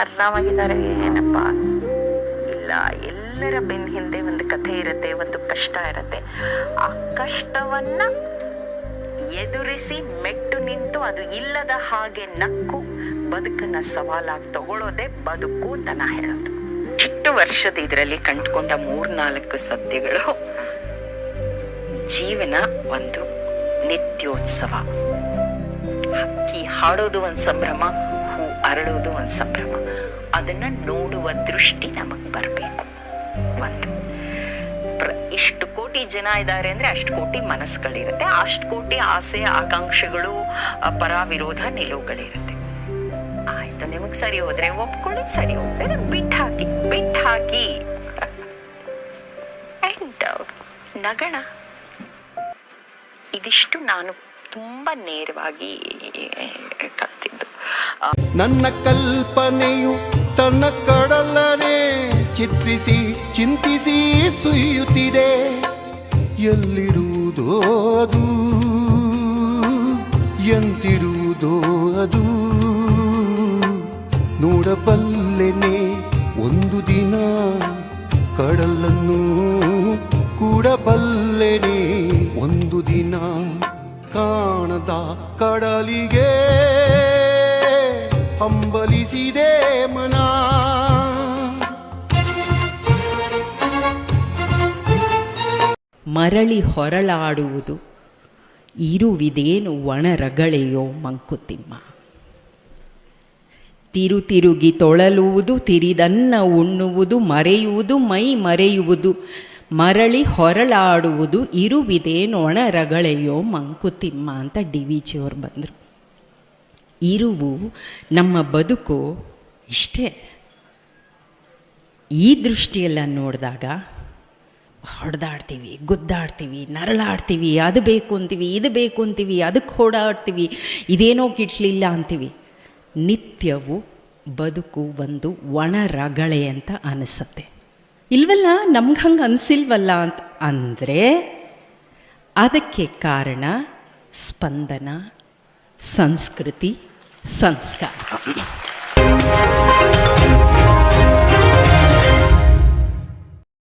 ಆರಾಮಾಗಿದ್ದಾರೆ ಏನಪ್ಪ? ಇಲ್ಲ, ಎಲ್ಲರ ಬೆನ್ ಹಿಂದೆ ಒಂದು ಕಥೆ ಇರುತ್ತೆ, ಒಂದು ಕಷ್ಟ ಇರುತ್ತೆ. ಆ ಕಷ್ಟವನ್ನ ಎದುರಿಸಿ ಮೆಟ್ಟು ನಿಂತು ಅದು ಇಲ್ಲದ ಹಾಗೆ ನಕ್ಕು ಬದುಕನ್ನ ಸವಾಲಾಗಿ ತಗೊಳ್ಳೋದೆ ಬದುಕು ಅಂತ ನಾ ಹೇಳೋದು. ಇಷ್ಟು ವರ್ಷದ ಇದರಲ್ಲಿ ಕಂಡುಕೊಂಡ ಮೂರ್ನಾಲ್ಕು ಸತ್ಯಗಳು ಜೀವನ ಒಂದು ನಿತ್ಯೋತ್ಸವ. ಹಕ್ಕಿ ಹಾಡೋದು ಒಂದು ಸಂಭ್ರಮ, ಹೂ ಅರಳೋದು ಒಂದು ಸಂಭ್ರಮ. ಅದನ್ನ ನೋಡುವ ದೃಷ್ಟಿ ನಮಗೆ ಬರಬೇಕು. ಒಂದು ಇಷ್ಟು ಕೋಟಿ ಜನ ಇದ್ದಾರೆ ಅಂದ್ರೆ ಅಷ್ಟು ಕೋಟಿ ಮನಸ್ಸುಗಳಿರುತ್ತೆ ಅಷ್ಟು ಕೋಟಿ ಆಸೆ, ಆಕಾಂಕ್ಷೆಗಳು ಪರ ವಿರೋಧ ನಿಲುವುಗಳಿರುತ್ತೆ. ಆಯ್ತು, ನಿಮಗೆ ಸರಿ ಹೋದ್ರೆ ಒಪ್ಕೊಳ್ಳಿ, ಸರಿ ಹೋದ್ರೆ ಬಿಟ್ಟು ಹಾಕಿ ಬಿಟ್ಟು ಹಾಕಿ. ನಗಣ. ಇದಿಷ್ಟು ನಾನು ತುಂಬಾ ನೇರವಾಗಿ, ಕಲ್ತಿದ್ದು. ನನ್ನ ಕಲ್ಪನೆಯು ತನ್ನ ಕಡಲನೆ ಚಿತ್ರಿಸಿ, ಚಿಂತಿಸಿ ಸುಯ್ಯುತ್ತಿದೆ ಎಲ್ಲಿರುವುದೋ ಅದು, ಎಂತಿರುವುದೋ ಅದು. ನೋಡಬಲ್ಲೆನೆ ಒಂದು ದಿನ ಕಡಲನ್ನು ಕೂಡಬಲ್ಲೆನೆ ಒಂದು ದಿನ ಕಾಣದ ಕಡಲಿಗೆ. ಹಂಬಲಿಸಿದೆ ಮನ. ಮರಳಿ ಹೊರಳಾಡುವುದು ಇರುವಿದೇನು ಒಣರಗಳೆಯೋ ಮಂಕುತಿಮ್ಮ. ತಿರು ತಿರುಗಿ ತೊಳಲುವುದು ತಿರಿದನ್ನ ಉಣ್ಣುವುದು ಮರೆಯುವುದು ಮೈ ಮರೆಯುವುದು ಮರಳಿ ಹೊರಳಾಡುವುದು ಇರುವಿದೇನು ಒಣರಗಳೆಯೋ ಮಂಕುತಿಮ್ಮ ಅಂತ ಡಿ ವಿ ಜಿಯವ್ರು ಬಂದರು. ಇರುವು ನಮ್ಮ ಬದುಕು ಇಷ್ಟೇ. ಈ ದೃಷ್ಟಿಯೆಲ್ಲ ನೋಡಿದಾಗ ಹೊಡೆದಾಡ್ತೀವಿ, ಗುದ್ದಾಡ್ತೀವಿ, ನರಳಾಡ್ತೀವಿ, ಅದು ಬೇಕು ಅಂತೀವಿ, ಇದು ಬೇಕು ಅಂತೀವಿ, ಅದಕ್ಕೆ ಓಡಾಡ್ತೀವಿ, ಇದೇನೋ ಕಿಟ್ಲಿಲ್ಲ ಅಂತೀವಿ. ನಿತ್ಯವು ಬದುಕು ಒಂದು ಒಣ ರಗಳೆ ಅಂತ ಅನಿಸುತ್ತೆ. ಇಲ್ವಲ್ಲ, ನಮ್ಗೆ ಹಂಗೆ ಅನಿಸಿಲ್ವಲ್ಲ ಅಂತ? ಅಂದರೆ ಅದಕ್ಕೆ ಕಾರಣ ಸ್ಪಂದನ, ಸಂಸ್ಕೃತಿ संस्कार